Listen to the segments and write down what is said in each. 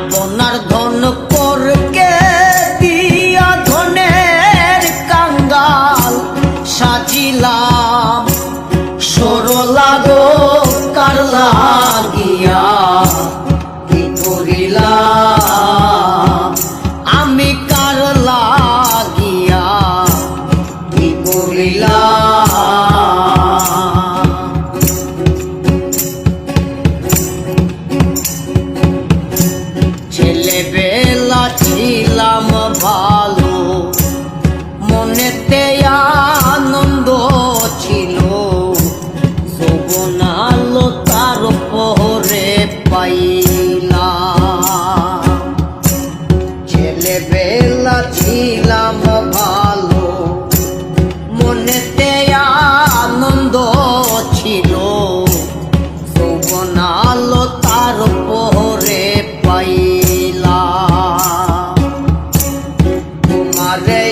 আপনার ধন করকে দিয়া ধনের কাঙ্গাল সাজিলাম। সরলা গো, কার লাগিয়া কি করিলাম? আমি কার লাগিয়া কি করিলাম? ছেলেবেলা ছিলাম ভালো। মনেতে আনন্দ ছিল। সবনালো তার পরে পাইলা তোমারে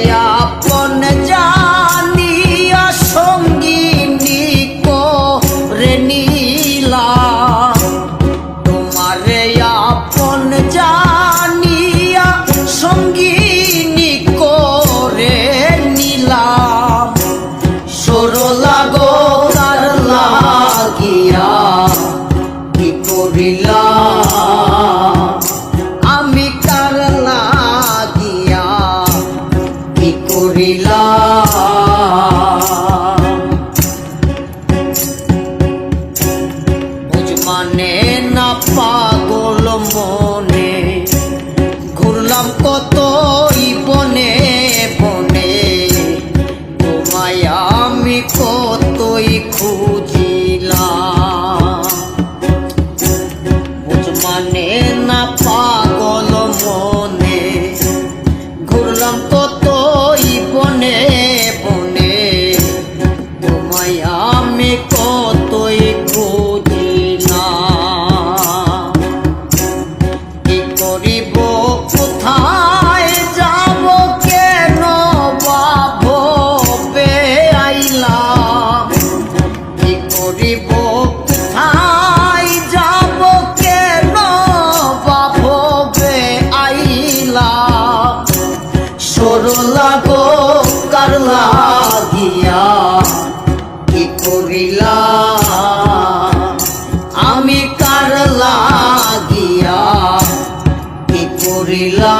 লাগিয়া কি করিলাম আমি কার লাগিয়া কি করিলাম বুঝ মানে না পাগল মনে, ঘুরলাম কতই করিলা আমি কার লাগিয়া কি করিলা